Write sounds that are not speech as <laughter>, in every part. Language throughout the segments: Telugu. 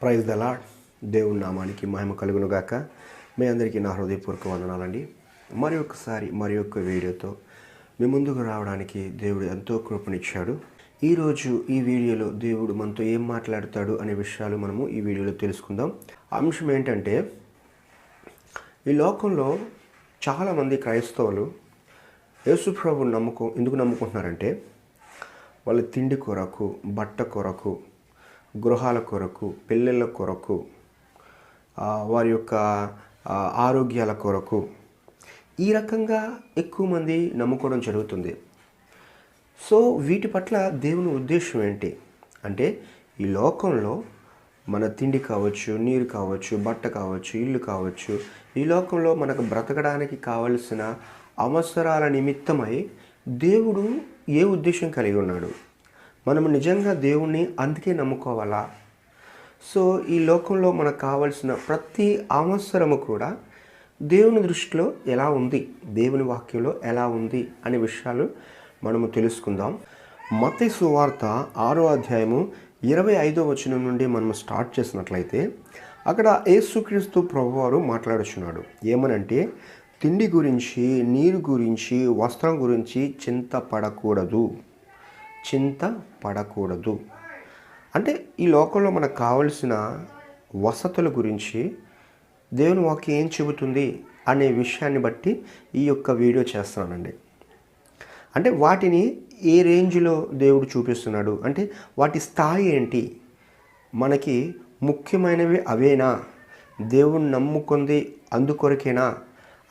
ప్రైజ్ దలా దేవుని నామానికి మహిమ కలుగును గాక మీ అందరికీ నా హృదయపూర్వక వందనాలండి. మరి ఒకసారి మరి ఒక్క వీడియోతో మీ ముందుకు రావడానికి దేవుడు ఎంతో కృపనిచ్చాడు. ఈరోజు ఈ వీడియోలో దేవుడు మనతో ఏం మాట్లాడతాడు అనే విషయాలు మనము ఈ వీడియోలో తెలుసుకుందాం. అంశం ఏంటంటే ఈ లోకంలో చాలామంది క్రైస్తవులు యేసుప్రభు నమ్మకం ఎందుకు నమ్ముకుంటున్నారంటే వాళ్ళ తిండి కొరకు బట్ట కొరకు గృహాల కొరకు పెళ్ళిళ్ళ కొరకు వారి యొక్క ఆరోగ్యాల కొరకు ఈ రకంగా ఎక్కువ మంది నమ్ముకోవడం జరుగుతుంది. సో వీటి పట్ల దేవుని ఉద్దేశం ఏంటి? అంటే ఈ లోకంలో మన తిండి కావచ్చు నీరు కావచ్చు బట్ట కావచ్చు ఇల్లు కావచ్చు ఈ లోకంలో మనకు బ్రతకడానికి కావలసిన అవసరాల నిమిత్తమై దేవుడు ఏ ఉద్దేశం కలిగి ఉన్నాడు? మనం నిజంగా దేవుణ్ణి అందుకే నమ్ముకోవాలా? సో ఈ లోకంలో మనకు కావలసిన ప్రతి అవసరము కూడా దేవుని దృష్టిలో ఎలా ఉంది? దేవుని వాక్యంలో ఎలా ఉంది? అనే విషయాలు మనము తెలుసుకుందాం. మత సువార్త ఆరో అధ్యాయము ఇరవై ఐదో వచనం నుండి మనం స్టార్ట్ చేసినట్లయితే అక్కడ యేసుక్రీస్తు ప్రభువారు మాట్లాడుచున్నాడు. ఏమనంటే తిండి గురించి నీరు గురించి వస్త్రం గురించి చింతపడకూడదు చింత పడకూడదు. అంటే ఈ లోకంలో మనకు కావలసిన వసతుల గురించి దేవుని వాక్యం ఏం చెబుతుంది అనే విషయాన్ని బట్టి ఈ యొక్క వీడియో చేస్తున్నానండి. అంటే వాటిని ఏ రేంజ్లో దేవుడు చూపిస్తున్నాడు? అంటే వాటి స్థాయి ఏంటి? మనకి ముఖ్యమైనవి అవేనా? దేవుని నమ్ముకుంది అందుకొరకేనా?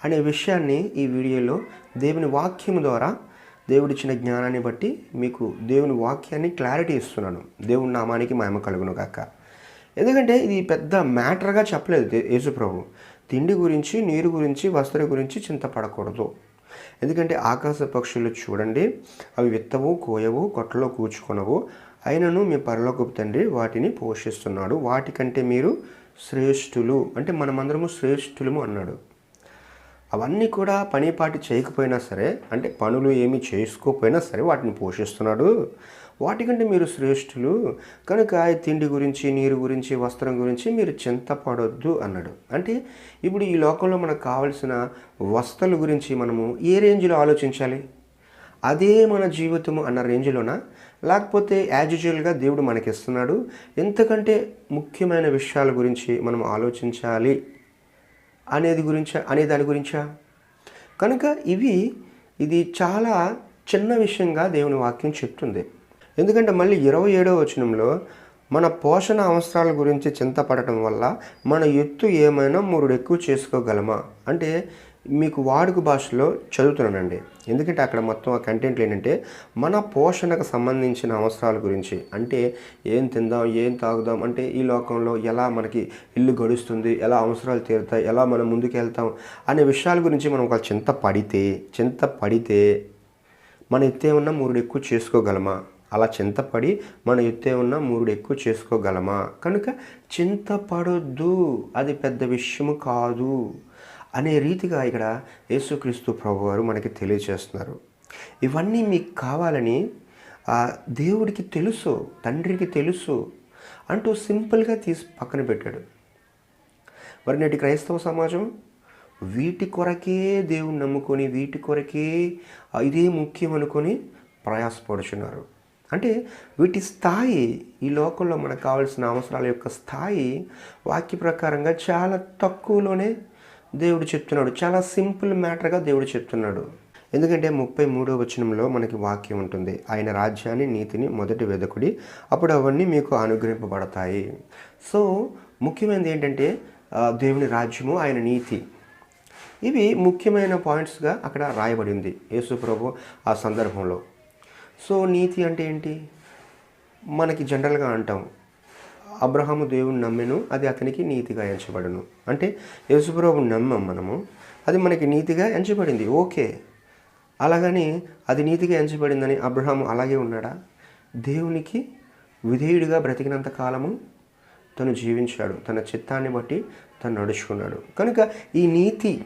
అనే విషయాన్ని ఈ వీడియోలో దేవుని వాక్యం ద్వారా దేవుడిచ్చిన జ్ఞానాన్ని బట్టి మీకు దేవుని వాక్యాన్ని క్లారిటీ ఇస్తున్నాను. దేవుని నామానికి మహిమ కలుగును కాక ఎందుకంటే ఇది పెద్ద మ్యాటర్గా చెప్పలేదు యేసుప్రభు. తిండి గురించి నీరు గురించి వస్త్ర గురించి చింతపడకూడదు. ఎందుకంటే ఆకాశ పక్షులు చూడండి అవి విత్తవు కోయవు కొట్టలో కూర్చుకొనవు. అయినను మీ పరలోకపు తండ్రి వాటిని పోషిస్తున్నాడు. వాటికంటే మీరు శ్రేష్ఠులు. అంటే మనమందరము శ్రేష్ఠులము అన్నాడు. అవన్నీ కూడా పనిపాటి చేయకపోయినా సరే అంటే పనులు ఏమి చేసుకోకపోయినా సరే వాటిని పోషిస్తున్నాడు. వాటికంటే మీరు శ్రేష్ఠులు. కనుక తిండి గురించి నీరు గురించి వస్త్రం గురించి మీరు చింతపడొద్దు అన్నాడు. అంటే ఇప్పుడు ఈ లోకంలో మనకు కావలసిన వస్తువుల గురించి మనము ఏ రేంజ్లో ఆలోచించాలి? అదే మన జీవితము అన్న రేంజ్లోనా? లేకపోతే యాజ్ యూజువల్గా దేవుడు మనకిస్తున్నాడు. ఎంతకంటే ముఖ్యమైన విషయాల గురించి మనం ఆలోచించాలి. అనేది గురించా? అనే దాని గురించా? కనుక ఇవి ఇది చాలా చిన్న విషయంగా దేవుని వాక్యం చెప్తుంది. ఎందుకంటే మళ్ళీ ఇరవై ఏడవ వచనంలో మన పోషణ అవసరాల గురించి చింతపడటం వల్ల మన ఎత్తు ఏమైనా మూడు ఎక్కువ చేసుకోగలమా? అంటే మీకు వాడుక భాషలో చదువుతున్నానండి. ఎందుకంటే అక్కడ మొత్తం ఆ కంటెంట్లు ఏంటంటే మన పోషణకు సంబంధించిన అవసరాల గురించి అంటే ఏం తిందాం ఏం తాగుదాం అంటే ఈ లోకంలో ఎలా మనకి ఇల్లు గడుస్తుంది ఎలా అవసరాలు తీరుతాయి ఎలా మనం ముందుకు వెళ్తాం అనే విషయాల గురించి మనం ఒక చింత పడితే చింత పడితే మన ఎత్తే ఉన్న మూరుడు ఎక్కువ చేసుకోగలమా? అలా చింతపడి మన ఎత్తే ఉన్న మూరుడు ఎక్కువ చేసుకోగలమా? కనుక చింతపడొద్దు అది పెద్ద విషయము కాదు. అనే రీతిగా ఇక్కడ యేసుక్రీస్తు ప్రభు గారు మనకి తెలియజేస్తున్నారు ఇవన్నీ మీకు కావాలని దేవుడికి తెలుసు తండ్రికి తెలుసు అంటూ సింపుల్గా తీసి పక్కన పెట్టాడు. మరి నేటి క్రైస్తవ సమాజం వీటి కొరకే దేవుని నమ్ముకొని వీటి కొరకే ఇదే ముఖ్యం అనుకొని ప్రయాసపడుచున్నారు. అంటే వీటి స్థాయి ఈ లోకంలో మనకు కావాల్సిన అవసరాల యొక్క స్థాయి వాక్య ప్రకారంగా చాలా తక్కువలోనే దేవుడు చెప్తున్నాడు. చాలా సింపుల్ మ్యాటర్గా దేవుడు చెప్తున్నాడు. ఎందుకంటే ముప్పై మూడో వచనంలో మనకి వాక్యం ఉంటుంది. ఆయన రాజ్యాన్ని నీతిని మొదటి వెదకుడి అప్పుడు అవన్నీ మీకు అనుగ్రహింపబడతాయి. సో ముఖ్యమైనది ఏంటంటే దేవుని రాజ్యము ఆయన నీతి. ఇవి ముఖ్యమైన పాయింట్స్గా అక్కడ రాయబడింది యేసు ప్రభు ఆ సందర్భంలో. సో నీతి అంటే ఏంటి? మనకి జనరల్గా అంటాం. అబ్రహాము దేవుని నమ్మెను అది అతనికి నీతిగా ఎంచబడను. అంటే యేసుప్రభు నమ్మం మనము అది మనకి నీతిగా ఎంచబడింది. ఓకే. అలాగని అది నీతిగా ఎంచబడిందని అబ్రహాము అలాగే ఉన్నాడా? దేవునికి విధేయుడిగా బ్రతికినంత కాలము తను జీవించాడు. తన చిత్తాన్ని బట్టి తను నడుచుకున్నాడు. కనుక ఈ నీతి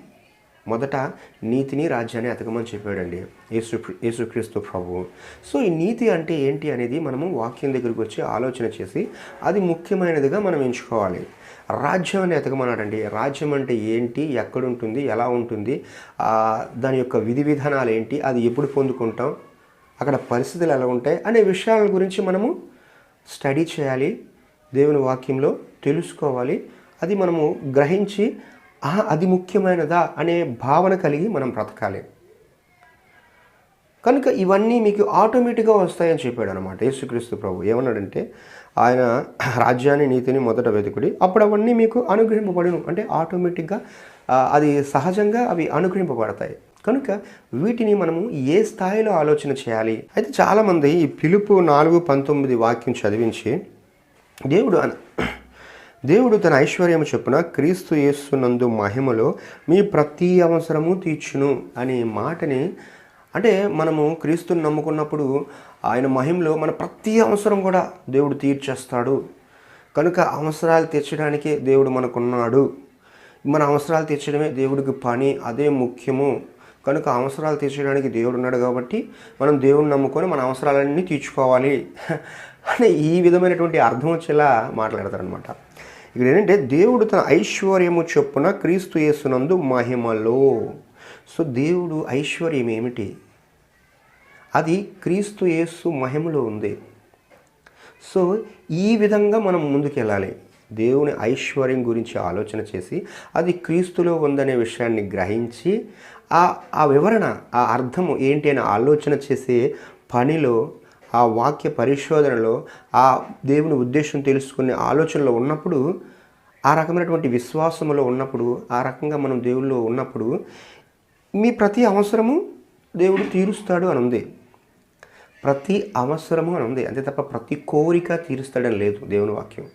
మొదట నీతిని రాజ్యాన్ని ఎతకమని చెప్పాడండి. యేసు యేసుక్రీస్తు ప్రభువు సో ఈ నీతి అంటే ఏంటి అనేది మనము వాక్యం దగ్గరికి వచ్చి ఆలోచన చేసి అది ముఖ్యమైనదిగా మనం ఎంచుకోవాలి. రాజ్యం అని ఎతకమన్నాడండి రాజ్యం అంటే ఏంటి? ఎక్కడుంటుంది? ఎలా ఉంటుంది? దాని యొక్క విధి విధానాలు ఏంటి? అది ఎప్పుడు పొందుకుంటాం? అక్కడ పరిస్థితులు ఎలా ఉంటాయి? అనే విషయాల గురించి మనము స్టడీ చేయాలి. దేవుని వాక్యంలో తెలుసుకోవాలి. అది మనము గ్రహించి అది ముఖ్యమైనదా అనే భావన కలిగి మనం బ్రతకాలి. కనుక ఇవన్నీ మీకు ఆటోమేటిక్గా వస్తాయని చెప్పాడు అనమాట యేసుక్రీస్తు ప్రభు. ఏమన్నాడంటే ఆయన రాజ్యాన్ని నీతిని మొదట వెతుకుడి అప్పుడు అవన్నీ మీకు అనుగ్రహింపబడును. అంటే ఆటోమేటిక్గా అది సహజంగా అవి అనుగ్రహింపబడతాయి. కనుక వీటిని మనము ఏ స్థాయిలో ఆలోచన చేయాలి? అయితే చాలామంది ఈ పిలుపు నాలుగు పంతొమ్మిది వాక్యం చదివించి దేవుడు అన దేవుడు తన ఐశ్వర్యము చొప్పున క్రీస్తు యేసునందు మహిమలో మీ ప్రతి అవసరము తీర్చును అనే మాటని అంటే మనము క్రీస్తుని నమ్ముకున్నప్పుడు ఆయన మహిమలో మన ప్రతి అవసరం కూడా దేవుడు తీర్చేస్తాడు. కనుక అవసరాలు తీర్చడానికే దేవుడు మనకున్నాడు. మన అవసరాలు తీర్చడమే దేవుడికి పని అదే ముఖ్యము. కనుక అవసరాలు తీర్చడానికి దేవుడు ఉన్నాడు కాబట్టి మనం దేవుడిని నమ్ముకొని మన అవసరాలన్నీ తీర్చుకోవాలి. <laughs> అని ఈ విధమైనటువంటి అర్థం వచ్చేలా మాట్లాడతారనమాట ఇక్కడ ఏంటంటే దేవుడు తన ఐశ్వర్యము చొప్పున క్రీస్తు యేసునందు మహిమలో. సో దేవుడు ఐశ్వర్యం ఏమిటి? అది క్రీస్తు యేసు మహిమలో ఉంది. సో ఈ విధంగా మనం ముందుకెళ్ళాలి. దేవుని ఐశ్వర్యం గురించి ఆలోచన చేసి అది క్రీస్తులో ఉందనే విషయాన్ని గ్రహించి ఆ ఆ వివరణ ఆ అర్థము ఏంటి అని ఆలోచన చేసే పనిలో ఆ వాక్య పరిశోధనలో ఆ దేవుని ఉద్దేశం తెలుసుకునే ఆలోచనలో ఉన్నప్పుడు ఆ రకమైనటువంటి విశ్వాసములో ఉన్నప్పుడు ఆ రకంగా మనం దేవుల్లో ఉన్నప్పుడు మీ ప్రతి అవసరము దేవుడు తీరుస్తాడు అని ఉంది. ప్రతి అవసరము అని ఉంది. అంతే తప్ప ప్రతి కోరిక తీరుస్తాడని లేదు దేవుని వాక్యం.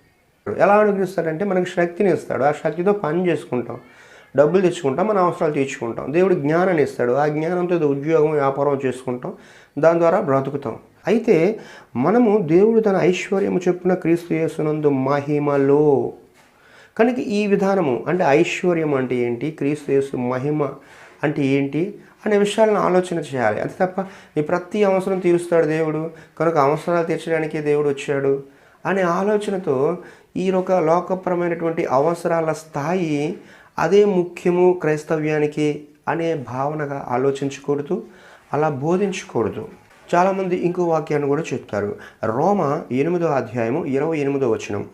ఎలా అనుగ్రహిస్తాడంటే మనకి శక్తిని ఇస్తాడు. ఆ శక్తితో పని చేసుకుంటాం. డబ్బులు తెచ్చుకుంటాం మన అవసరాలు తీర్చుకుంటాం. దేవుడు జ్ఞానాన్ని ఇస్తాడు. ఆ జ్ఞానంతో ఏదో ఉద్యోగం వ్యాపారం చేసుకుంటాం. దాని ద్వారా బ్రతుకుతాం. అయితే మనము దేవుడు తన ఐశ్వర్యము చెప్పున క్రీస్తు చేస్తున్నందు మహిమలో. కనుక ఈ విధానము అంటే ఐశ్వర్యం అంటే ఏంటి? క్రీస్తు యేసు మహిమ అంటే ఏంటి? అనే విషయాలను ఆలోచన చేయాలి. అంతే తప్ప నీ ప్రతి అవసరం తీరుస్తాడు దేవుడు. కనుక అవసరాలు తీర్చడానికి దేవుడు వచ్చాడు అనే ఆలోచనతో ఈ ఒక లోకపరమైనటువంటి అవసరాల స్థాయి అదే ముఖ్యము క్రైస్తవ్యానికి అనే భావనగా ఆలోచించకూడదు అలా బోధించకూడదు. చాలామంది ఇంకో వాక్యాన్ని కూడా చెప్తారు. రోమ ఎనిమిదో అధ్యాయము ఇరవై ఎనిమిదో వచనం.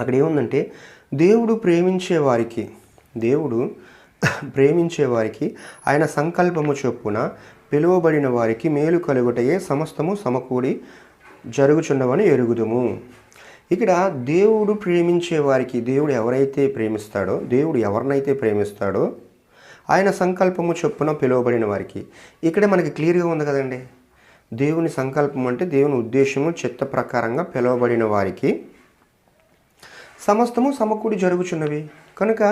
అక్కడ ఏముందంటే దేవుడు ప్రేమించే వారికి దేవుడు ప్రేమించే వారికి ఆయన సంకల్పము చొప్పున పిలువబడిన వారికి మేలు కలుగుటయే సమస్తము సమకూడి జరుగుచున్నవని ఎరుగుదుము. ఇక్కడ దేవుడు ప్రేమించే వారికి దేవుడు ఎవరైతే ప్రేమిస్తాడో దేవుడు ఎవరినైతే ప్రేమిస్తాడో ఆయన సంకల్పము చొప్పున పిలువబడిన వారికి. ఇక్కడే మనకి క్లియర్గా ఉంది కదండి. దేవుని సంకల్పం అంటే దేవుని ఉద్దేశము చిత్త ప్రకారంగా పిలువబడిన వారికి సమస్తము సమకూడి జరుగుచున్నవి. కనుక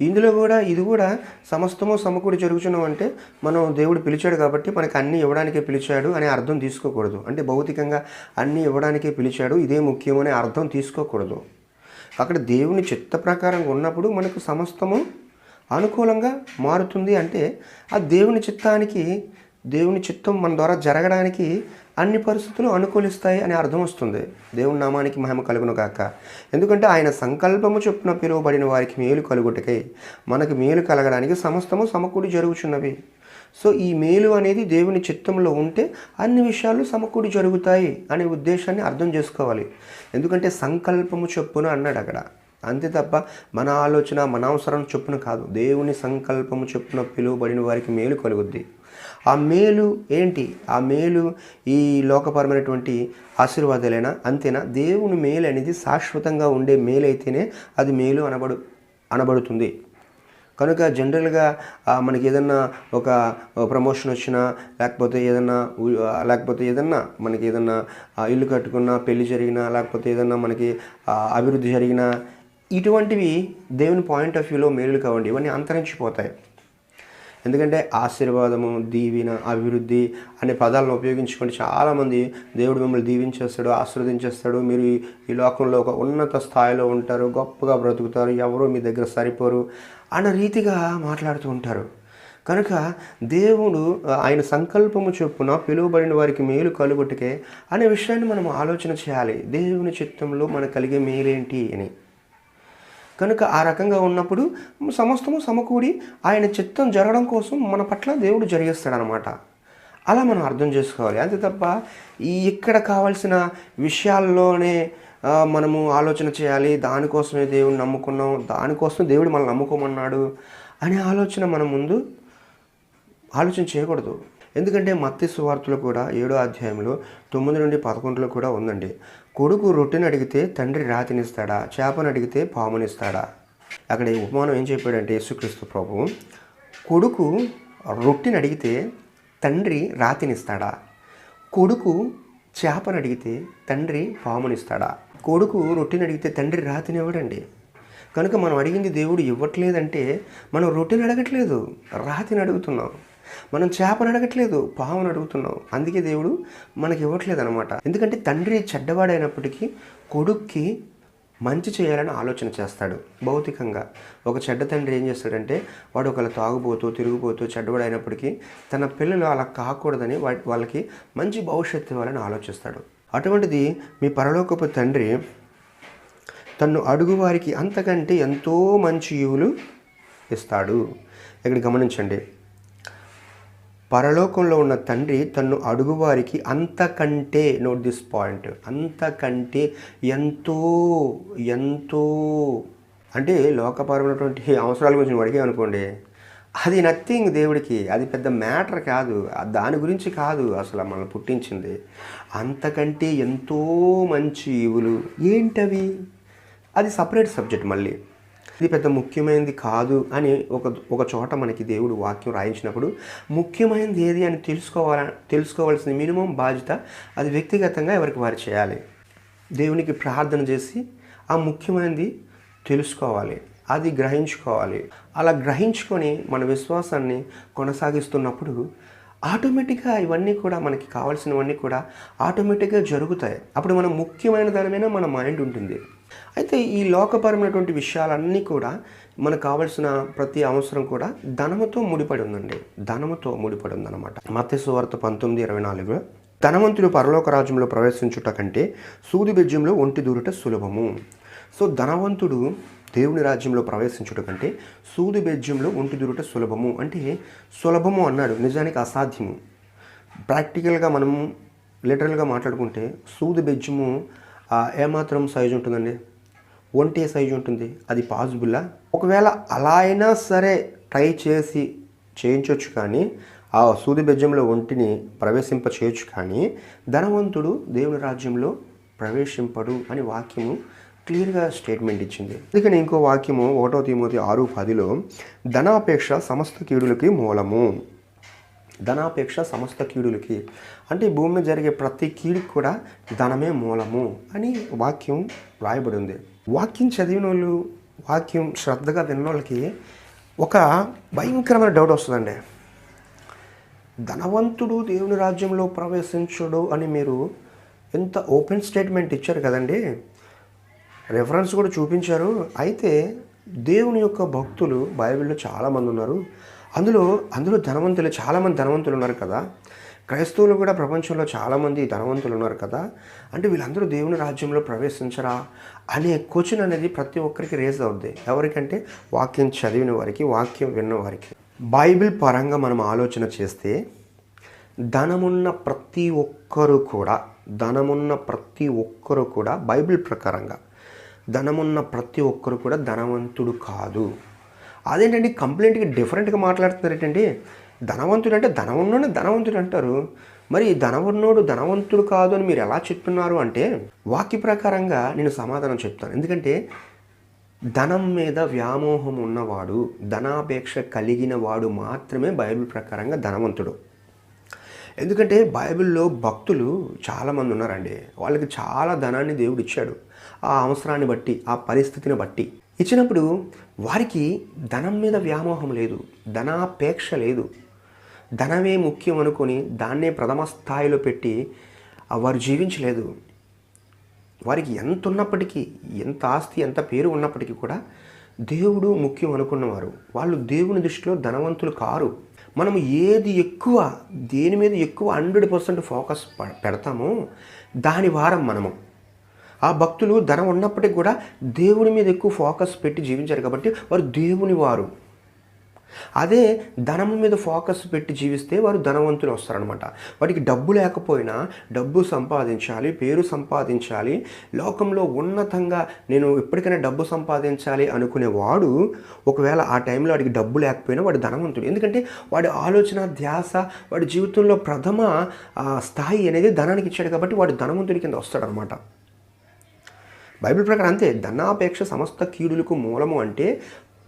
ఇందులో కూడా ఇది కూడా సమస్తము సమకూడి జరుగుతున్నాం అంటే మనం దేవుడు పిలిచాడు కాబట్టి మనకి అన్నీ ఇవ్వడానికే పిలిచాడు అనే అర్థం తీసుకోకూడదు. అంటే భౌతికంగా అన్నీ ఇవ్వడానికే పిలిచాడు ఇదే ముఖ్యం అర్థం తీసుకోకూడదు. అక్కడ దేవుని చిత్త ప్రకారంగా ఉన్నప్పుడు మనకు సమస్తము అనుకూలంగా మారుతుంది అంటే ఆ దేవుని చిత్తానికి దేవుని చిత్తం మన ద్వారా జరగడానికి అన్ని పరిస్థితులు అనుకూలిస్తాయి అని అర్థం వస్తుంది. దేవుని నామానికి మహిమ కలుగును కాక ఎందుకంటే ఆయన సంకల్పము చొప్పున పిలువబడిన వారికి మేలు కలుగుటకై మనకి మేలు కలగడానికి సమస్తము సమకూడి జరుగుచున్నవి. సో ఈ మేలు అనేది దేవుని చిత్తంలో ఉంటే అన్ని విషయాలు సమకూడి జరుగుతాయి అనే ఉద్దేశాన్ని అర్థం చేసుకోవాలి. ఎందుకంటే సంకల్పము చొప్పున అన్నాడు అక్కడ. అంతే తప్ప మన ఆలోచన మన అవసరం చొప్పున కాదు. దేవుని సంకల్పము చొప్పున పిలువబడిన వారికి మేలు కలుగుద్ది. ఆ మేలు ఏంటి? ఆ మేలు ఈ లోకపరమైనటువంటి ఆశీర్వాదాలైనా? అంతేనా? దేవుని మేలు అనేది శాశ్వతంగా ఉండే మేలు అయితేనే అది మేలు అనబడు అనబడుతుంది. కనుక జనరల్గా మనకి ఏదన్నా ఒక ప్రమోషన్ వచ్చినా లేకపోతే ఏదన్నా లేకపోతే ఏదన్నా మనకి ఏదన్నా ఇల్లు కట్టుకున్నా పెళ్ళి జరిగినా లేకపోతే ఏదన్నా మనకి అభివృద్ధి జరిగినా ఇటువంటివి దేవుని పాయింట్ ఆఫ్ వ్యూలో మేలులు కావండి. ఇవన్నీ అంతరించిపోతాయి. ఎందుకంటే ఆశీర్వాదము దీవెన అభివృద్ధి అనే పదాలను ఉపయోగించుకొని చాలామంది దేవుడు మిమ్మల్ని దీవించేస్తాడు ఆశీర్వదించేస్తాడు. మీరు ఈ- ఈ లోకంలో ఒక ఉన్నత స్థాయిలో ఉంటారు గొప్పగా బ్రతుకుతారు ఎవరు మీ దగ్గర సరిపోరు అన్న రీతిగా మాట్లాడుతూ ఉంటారు. కనుక దేవుడు ఆయన సంకల్పము చొప్పున పిలువబడిన వారికి మేలు కలుగుటకే అనే విషయాన్ని మనం ఆలోచన చేయాలి. దేవుని చిత్తంలో మనకు కలిగే మేలేంటి అని. కనుక ఆ రకంగా ఉన్నప్పుడు సమస్తము సమకూడి ఆయన చిత్తం జరగడం కోసం మన పట్ల దేవుడు జరిగిస్తాడనమాట. అలా మనం అర్థం చేసుకోవాలి. అంతే తప్ప ఈ ఇక్కడ కావాల్సిన విషయాల్లోనే మనము ఆలోచన చేయాలి. దానికోసమే దేవుడిని నమ్ముకున్నాం. దానికోసం దేవుడు మనల్ని నమ్ముకోమన్నాడు అనే ఆలోచన మన ముందు ఆలోచన చేయకూడదు. ఎందుకంటే మత్తి సువార్తలు కూడా ఏడో అధ్యాయంలో తొమ్మిది నుండి పదకొండులో కూడా ఉందండి. కొడుకు రొట్టెని అడిగితే తండ్రి రాతినిస్తాడా? చేపను అడిగితే పామునిస్తాడా? అక్కడ ఈ ఉపమానం ఏం చెప్పాడంటే యేసుక్రీస్తు ప్రభువు కొడుకు రొట్టెని అడిగితే తండ్రి రాతినిస్తాడా? కొడుకు చేపను అడిగితే తండ్రి పామునిస్తాడా? కొడుకు రొట్టెని అడిగితే తండ్రి రాతినివ్వడండి. కనుక మనం అడిగింది దేవుడు ఇవ్వట్లేదంటే మనం రొట్టెని అడగట్లేదు రాతిని అడుగుతున్నాం. మనం చేపను అడగట్లేదు పావును అడుగుతున్నాం. అందుకే దేవుడు మనకి ఇవ్వట్లేదు అనమాట ఎందుకంటే తండ్రి చెడ్డవాడైనప్పటికీ కొడుక్కి మంచి చేయాలని ఆలోచన చేస్తాడు. భౌతికంగా ఒక చెడ్డ తండ్రి ఏం చేస్తాడంటే వాడు ఒకళ్ళు తాగుబోతూ తిరుగుపోతూ చెడ్డవాడైనప్పటికీ తన పిల్లలు అలా కాకూడదని వాళ్ళకి మంచి భవిష్యత్తు ఇవ్వాలని ఆలోచిస్తాడు. అటువంటిది మీ పరలోకపు తండ్రి తను అడుగువారికి అంతకంటే ఎంతో మంచి యువులు ఇస్తాడు. ఇక్కడ గమనించండి. పరలోకంలో ఉన్న తండ్రి తను అడుగువారికి అంతకంటే నోట్ దిస్ పాయింట్ అంతకంటే ఎంతో ఎంతో అంటే లోకపరమైనటువంటి అవసరాల గురించి వాడికి అనుకోండి అది నథింగ్ దేవుడికి అది పెద్ద మ్యాటర్ కాదు దాని గురించి కాదు అసలు మనల్ని పుట్టించింది. అంతకంటే ఎంతో మంచి ఇవులు ఏంటవి? అది సపరేట్ సబ్జెక్ట్ మళ్ళీ. ఇది పెద్ద ముఖ్యమైనది కాదు అని ఒక ఒక చోట మనకి దేవుడు వాక్యం రాయించినప్పుడు ముఖ్యమైనది ఏది అని తెలుసుకోవాల తెలుసుకోవాల్సిన మినిమం బాధ్యత అది వ్యక్తిగతంగా ఎవరికి వారు చేయాలి. దేవునికి ప్రార్థన చేసి ఆ ముఖ్యమైనది తెలుసుకోవాలి అది గ్రహించుకోవాలి. అలా గ్రహించుకొని మన విశ్వాసాన్ని కొనసాగిస్తున్నప్పుడు ఆటోమేటిక్గా ఇవన్నీ కూడా మనకి కావాల్సినవన్నీ కూడా ఆటోమేటిక్గా జరుగుతాయి. అప్పుడు మనం ముఖ్యమైన దాని మీద మన మైండ్ ఉంటుంది. అయితే ఈ లోకపరమైనటువంటి విషయాలన్నీ కూడా మనకు కావాల్సిన ప్రతి అవసరం కూడా ధనముతో ముడిపడి ఉందండి. ధనముతో ముడిపడి ఉందన్నమాట. మత్స్యవార్త పంతొమ్మిది ఇరవై నాలుగు. ధనవంతుడు పరలోక రాజ్యంలో ప్రవేశించుట కంటే సూది బెజ్యంలో ఒంటి దూరుట సులభము. సో ధనవంతుడు దేవుని రాజ్యంలో ప్రవేశించుట కంటే సూది బెజ్యంలో ఒంటి దూరుట సులభము అంటే సులభము అన్నాడు. నిజానికి అసాధ్యము. ప్రాక్టికల్గా మనము లిటరల్గా మాట్లాడుకుంటే సూది బెజ్యము ఏమాత్రం సైజు ఉంటుందండి? ఒంటి సైజు ఉంటుంది. అది పాసిబుల్లా ఒకవేళ అలా అయినా సరే ట్రై చేసి చేయించవచ్చు కానీ ఆ సూది బెజ్జంలో ఒంటిని ప్రవేశింప చేయొచ్చు కానీ ధనవంతుడు దేవుని రాజ్యంలో ప్రవేశింపడు అని వాక్యము క్లియర్గా స్టేట్మెంట్ ఇచ్చింది. అందుకని ఇంకో వాక్యము ఒకటో తిమోతి ఆరు పదిలో ధనాపేక్ష సమస్త కీడులకి మూలము. ధనాపేక్ష సమస్త కీడులకి. అంటే భూమి మీద జరిగే ప్రతి కీడుకి కూడా ధనమే మూలము అని వాక్యం రాయబడి ఉంది. వాక్యం చదివిన వాళ్ళు వాక్యం శ్రద్ధగా విన్న వాళ్ళకి ఒక భయంకరమైన డౌట్ వస్తుందండి. ధనవంతుడు దేవుని రాజ్యంలో ప్రవేశించడు అని మీరు ఎంత ఓపెన్ స్టేట్మెంట్ ఇచ్చారు కదండి. రెఫరెన్స్ కూడా చూపించారు. అయితే దేవుని యొక్క భక్తులు బైబిల్లో చాలామంది ఉన్నారు. అందులో అందులో ధనవంతులు చాలామంది ధనవంతులు ఉన్నారు కదా. క్రైస్తవులు కూడా ప్రపంచంలో చాలామంది ధనవంతులు ఉన్నారు కదా? అంటే వీళ్ళందరూ దేవుని రాజ్యంలో ప్రవేశించరా? అనే క్వశ్చన్ అనేది ప్రతి ఒక్కరికి రేజ్ అవుద్ది. ఎవరికంటే? వాక్యం చదివిన వారికి వాక్యం విన్న వారికి. బైబిల్ పరంగా మనం ఆలోచన చేస్తే ధనమున్న ప్రతి ఒక్కరు కూడా ధనమున్న ప్రతి ఒక్కరు కూడా బైబిల్ ప్రకారంగా ధనమున్న ప్రతి ఒక్కరు కూడా ధనవంతుడు కాదు. అదేంటండి? కంప్లైంట్కి డిఫరెంట్గా మాట్లాడుతున్నారు ఏంటంటే ధనవంతుడు అంటే ధనమున్నోడు ధనవంతుడు అంటారు. మరి ఈ ధనవున్నోడు ధనవంతుడు కాదు అని మీరు ఎలా చెప్తున్నారు అంటే వాక్య ప్రకారంగా నేను సమాధానం చెప్తాను. ఎందుకంటే ధనం మీద వ్యామోహం ఉన్నవాడు ధనాపేక్ష కలిగిన వాడు మాత్రమే బైబిల్ ప్రకారంగా ధనవంతుడు. ఎందుకంటే బైబిల్లో భక్తులు చాలామంది ఉన్నారండి. వాళ్ళకి చాలా ధనాన్ని దేవుడు ఇచ్చాడు. ఆ అవసరాన్ని బట్టి ఆ పరిస్థితిని బట్టి. ఇచ్చినప్పుడు వారికి ధనం మీద వ్యామోహం లేదు ధనాపేక్ష లేదు. ధనమే ముఖ్యం అనుకొని దాన్నే ప్రథమ స్థాయిలో పెట్టి వారు జీవించలేదు. వారికి ఎంత ఉన్నప్పటికీ ఎంత ఆస్తి ఎంత పేరు ఉన్నప్పటికీ కూడా దేవుడు ముఖ్యం అనుకున్నవారు. వాళ్ళు దేవుని దృష్టిలో ధనవంతులు కారు. మనం ఏది ఎక్కువ దేని మీద ఎక్కువ హండ్రెడ్ పర్సెంట్ ఫోకస్ ప- పెడతామో దాని వారం మనము. ఆ భక్తులు ధనం ఉన్నప్పటికీ కూడా దేవుని మీద ఎక్కువ ఫోకస్ పెట్టి జీవించారు కాబట్టి వారు దేవుని వారు. అదే ధనం మీద ఫోకస్ పెట్టి జీవిస్తే వారు ధనవంతులు వస్తారనమాట వాటికి డబ్బు లేకపోయినా డబ్బు సంపాదించాలి పేరు సంపాదించాలి. లోకంలో ఉన్నతంగా నేను ఎప్పటికైనా డబ్బు సంపాదించాలి అనుకునేవాడు ఒకవేళ ఆ టైంలో వాడికి డబ్బు లేకపోయినా వాడు ధనవంతుడు. ఎందుకంటే వాడి ఆలోచన ధ్యాస వాడి జీవితంలో ప్రథమ స్థాయి అనేది ధనానికి ఇచ్చాడు కాబట్టి వాడు ధనవంతుడి కింద వస్తాడనమాట బైబిల్ ప్రకారం అంతే. ధనాపేక్ష సమస్త కీడులకు మూలము అంటే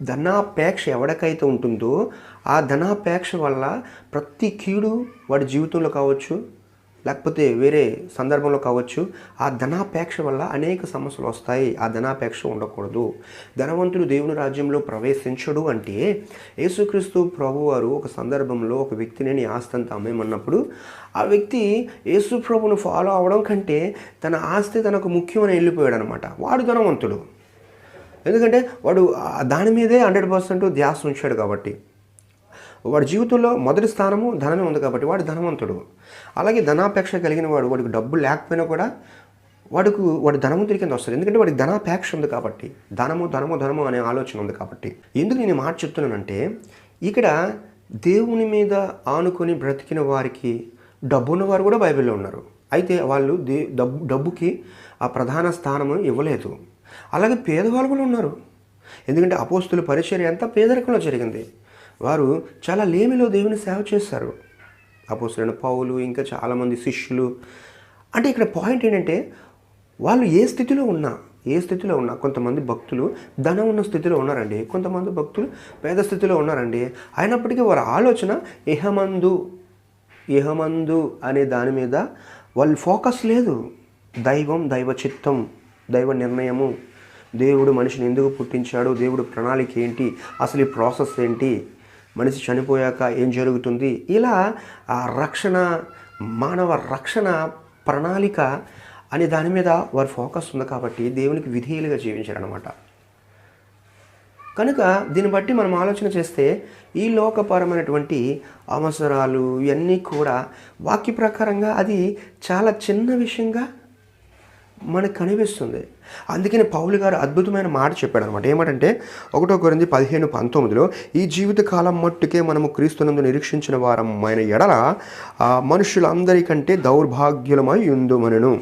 ధనాపేక్ష ఎవరికైతే ఉంటుందో ఆ ధనాపేక్ష వల్ల ప్రతి కీడు వాడి జీవితంలో కావచ్చు లేకపోతే వేరే సందర్భంలో కావచ్చు ఆ ధనాపేక్ష వల్ల అనేక సమస్యలు వస్తాయి. ఆ ధనాపేక్ష ఉండకూడదు. ధనవంతుడు దేవుని రాజ్యంలో ప్రవేశించడు అంటే యేసుక్రీస్తు ప్రభువారు ఒక సందర్భంలో ఒక వ్యక్తిని నీ ఆస్తి అమ్మేమన్నప్పుడు ఆ వ్యక్తి యేసు ప్రభును ఫాలో అవడం కంటే తన ఆస్తి తనకు ముఖ్యమని వెళ్ళిపోయాడు అనమాట వాడు ధనవంతుడు. ఎందుకంటే వాడు దాని మీదే హండ్రెడ్ పర్సెంట్ ధ్యాస ఉంచాడు కాబట్టి. వాడి జీవితంలో మొదటి స్థానము ధనమే ఉంది కాబట్టి వాడు ధనవంతుడు. అలాగే ధనాపేక్ష కలిగిన వాడు వాడికి డబ్బు లేకపోయినా కూడా వాడికి వాడు ధనవంతుడి కింద వస్తుంది ఎందుకంటే వాడికి ధనాపేక్ష ఉంది కాబట్టి ధనము ధనము ధనము అనే ఆలోచన ఉంది కాబట్టి. ఎందుకు నేను మాట చెప్తున్నానంటే ఇక్కడ దేవుని మీద ఆనుకొని బ్రతికిన వారికి డబ్బు ఉన్నవారు కూడా బైబిల్లో ఉన్నారు. అయితే వాళ్ళు దే డబ్బు డబ్బుకి ఆ ప్రధాన స్థానము ఇవ్వలేదు. అలాగే పేదవాళ్ళు కూడా ఉన్నారు. ఎందుకంటే అపోస్తుల పరిచర్య అంతా పేదరికంలో జరిగింది. వారు చాలా లేమిలో దేవుని సేవ చేస్తారు అపోస్తులైన పౌలు ఇంకా చాలామంది శిష్యులు. అంటే ఇక్కడ పాయింట్ ఏంటంటే వాళ్ళు ఏ స్థితిలో ఉన్నా ఏ స్థితిలో ఉన్నా కొంతమంది భక్తులు ధనం ఉన్న స్థితిలో ఉన్నారండి. కొంతమంది భక్తులు పేద స్థితిలో ఉన్నారండి. అయినప్పటికీ వారి ఆలోచన ఇహమందు ఇహమందు అనే దాని మీద వాళ్ళు ఫోకస్ లేదు. దైవం దైవ చిత్తం దైవ నిర్ణయము. దేవుడు మనిషిని ఎందుకు పుట్టించాడు? దేవుడు ప్రణాళిక ఏంటి? అసలు ఈ ప్రాసెస్ ఏంటి? మనిషి చనిపోయాక ఏం జరుగుతుంది? ఇలా ఆ రక్షణ మానవ రక్షణ ప్రణాళిక అనే దాని మీద వారి ఫోకస్ ఉంది కాబట్టి దేవునికి విధేయులుగా జీవించారనమాట కనుక దీన్ని బట్టి మనం ఆలోచన చేస్తే ఈ లోకపరమైనటువంటి అవసరాలు ఇవన్నీ కూడా వాక్య ప్రకారంగా అది చాలా చిన్న విషయంగా మనకు కనిపిస్తుంది. అందుకని పౌలు గారు అద్భుతమైన మాట చెప్పాడు అనమాట ఏమంటే ఒకటో గురించి పదిహేను పంతొమ్మిదిలో ఈ జీవిత కాలం మట్టుకే మనము క్రీస్తునందు నిరీక్షించిన వారం ఆయన ఎడల మనుషులందరికంటే దౌర్భాగ్యులమై ఉందుమనను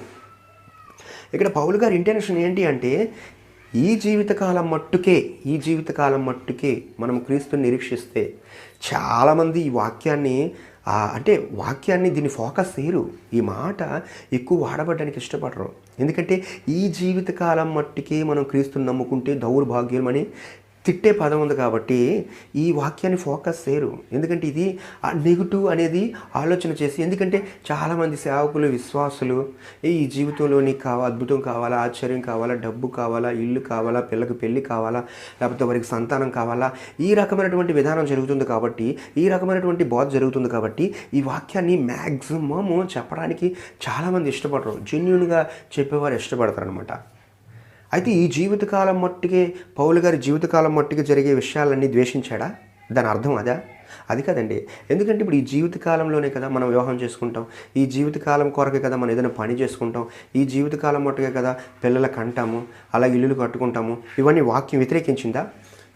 ఇక్కడ పౌలు గారి ఇంటెన్షన్ ఏంటి అంటే ఈ జీవితకాలం మట్టుకే ఈ జీవితకాలం మట్టుకే మనం క్రీస్తుని నిరీక్షిస్తే చాలామంది ఈ వాక్యాన్ని అంటే వాక్యాన్ని దీన్ని ఫోకస్ చేయరు. ఈ మాట ఎక్కువ వాడబడడానికి ఇష్టపడరు. ఎందుకంటే ఈ జీవితకాలం మట్టికే మనం క్రీస్తుని నమ్ముకుంటే దౌర్భాగ్యం అని తిట్టే పదం ఉంది కాబట్టి ఈ వాక్యాన్ని ఫోకస్ చేయరు. ఎందుకంటే ఇది ఆ నెగిటివ్ అనేది ఆలోచన చేసి ఎందుకంటే చాలామంది సేవకులు విశ్వాసులు ఈ జీవితంలో నీకు కావాలా? అద్భుతం కావాలా? ఆశ్చర్యం కావాలా? డబ్బు కావాలా? ఇల్లు కావాలా? పిల్లకి పెళ్ళి కావాలా? లేకపోతే వారికి సంతానం కావాలా? ఈ రకమైనటువంటి విధానం జరుగుతుంది కాబట్టి ఈ రకమైనటువంటి బోధ జరుగుతుంది కాబట్టి ఈ వాక్యాన్ని మ్యాక్సిమము చెప్పడానికి చాలామంది ఇష్టపడరు. జెన్యున్గా చెప్పేవారు ఇష్టపడతారు అనమాట అయితే ఈ జీవితకాలం మట్టుకే పౌలు గారి జీవితకాలం మట్టుకే జరిగే విషయాలన్నీ ద్వేషించాడా? దాని అర్థం అదా? అది కదండి. ఎందుకంటే ఇప్పుడు ఈ జీవితకాలంలోనే కదా మనం వివాహం చేసుకుంటాం. ఈ జీవితకాలం కొరకే కదా మనం ఏదైనా పని చేసుకుంటాం. ఈ జీవితకాలం మట్టుకే కదా పిల్లలకు అంటాము అలాగే ఇల్లులు కట్టుకుంటాము. ఇవన్నీ వాక్యం వ్యతిరేకించిందా?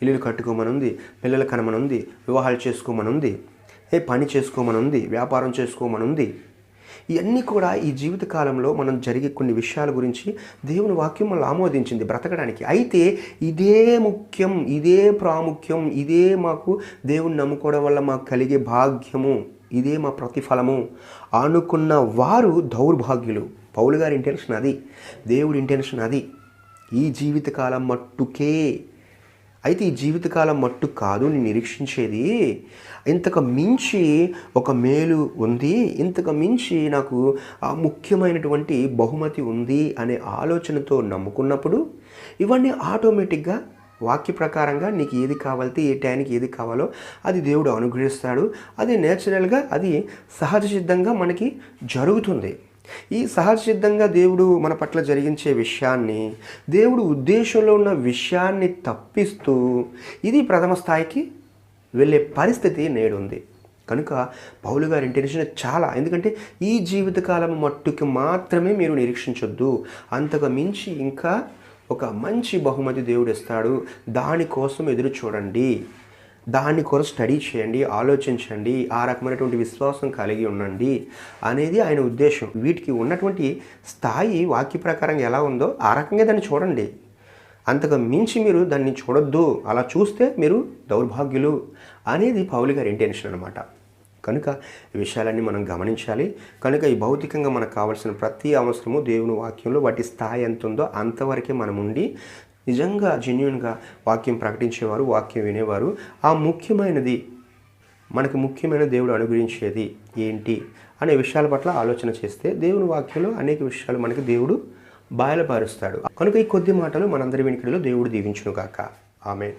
ఇల్లులు కట్టుకోమనుంది పిల్లలు కనమనుంది వివాహాలు చేసుకోమనుంది ఏ పని చేసుకోమనుంది వ్యాపారం చేసుకోమనుంది ఇవన్నీ కూడా ఈ జీవిత కాలంలో మనం జరిగే కొన్ని విషయాల గురించి దేవుని వాక్యం మనల్ని ఆమోదించింది బ్రతకడానికి. అయితే ఇదే ముఖ్యం ఇదే ప్రాముఖ్యం ఇదే మాకు దేవుని నమ్ముకోవడం వల్ల మాకు కలిగే భాగ్యము ఇదే మా ప్రతిఫలము అనుకున్న వారు దౌర్భాగ్యులు. పౌలు గారి ఇంటెన్షన్ అది. దేవుడి ఇంటెన్షన్ అది. ఈ జీవితకాలం మట్టుకే అయితే ఈ జీవితకాలం మట్టు కాదు నేను నిరీక్షించేది. ఇంతకు మించి ఒక మేలు ఉంది. ఇంతకు మించి నాకు ఆ ముఖ్యమైనటువంటి బహుమతి ఉంది అనే ఆలోచనతో నమ్ముకున్నప్పుడు ఇవన్నీ ఆటోమేటిక్గా వాక్య ప్రకారంగా నీకు ఏది కావాలితే ఏ టైంకి ఏది కావాలో అది దేవుడు అనుగ్రహిస్తాడు. అది నేచురల్గా అది సహజ సిద్ధంగా మనకి జరుగుతుంది. ఈ సహజ సిద్ధంగా దేవుడు మన పట్ల జరిగించే విషయాన్ని దేవుడు ఉద్దేశంలో ఉన్న విషయాన్ని తప్పిస్తూ ఇది ప్రథమ స్థాయికి వెళ్ళే పరిస్థితి నేడుంది. కనుక పౌలు గారి ఇంటెన్షన్ చాలా. ఎందుకంటే ఈ జీవితకాలం మట్టుకు మాత్రమే మీరు నిరీక్షించొద్దు. అంతకు మించి ఇంకా ఒక మంచి బహుమతి దేవుడు ఇస్తాడు. దానికోసం ఎదురు చూడండి. దాన్ని కూడా స్టడీ చేయండి ఆలోచించండి ఆ రకమైనటువంటి విశ్వాసం కలిగి ఉండండి అనేది ఆయన ఉద్దేశం. వీటికి ఉన్నటువంటి స్థాయి వాక్య ప్రకారం ఎలా ఉందో ఆ రకంగా దాన్ని చూడండి. అంతకు మించి మీరు దాన్ని చూడొద్దు అలా చూస్తే మీరు దౌర్భాగ్యులు అనేది పౌలి గారి ఇంటెన్షన్ అనమాట కనుక ఈ విషయాలన్నీ మనం గమనించాలి. కనుక ఈ భౌతికంగా మనకు కావాల్సిన ప్రతి అవసరము దేవుని వాక్యంలో వాటి స్థాయి ఎంత ఉందో అంతవరకే మనం ఉండి నిజంగా జెన్యున్గా వాక్యం ప్రకటించేవారు వాక్యం వినేవారు. ఆ ముఖ్యమైనది మనకు ముఖ్యమైన దేవుడు అనుగ్రహించేది ఏంటి అనే విషయాల పట్ల ఆలోచన చేస్తే దేవుని వాక్యంలో అనేక విషయాలు మనకి దేవుడు బయలుపరుస్తాడు. కనుక ఈ కొద్ది మాటలు మనందరి వెనుకడిలో దేవుడు దీవించును కాక ఆమె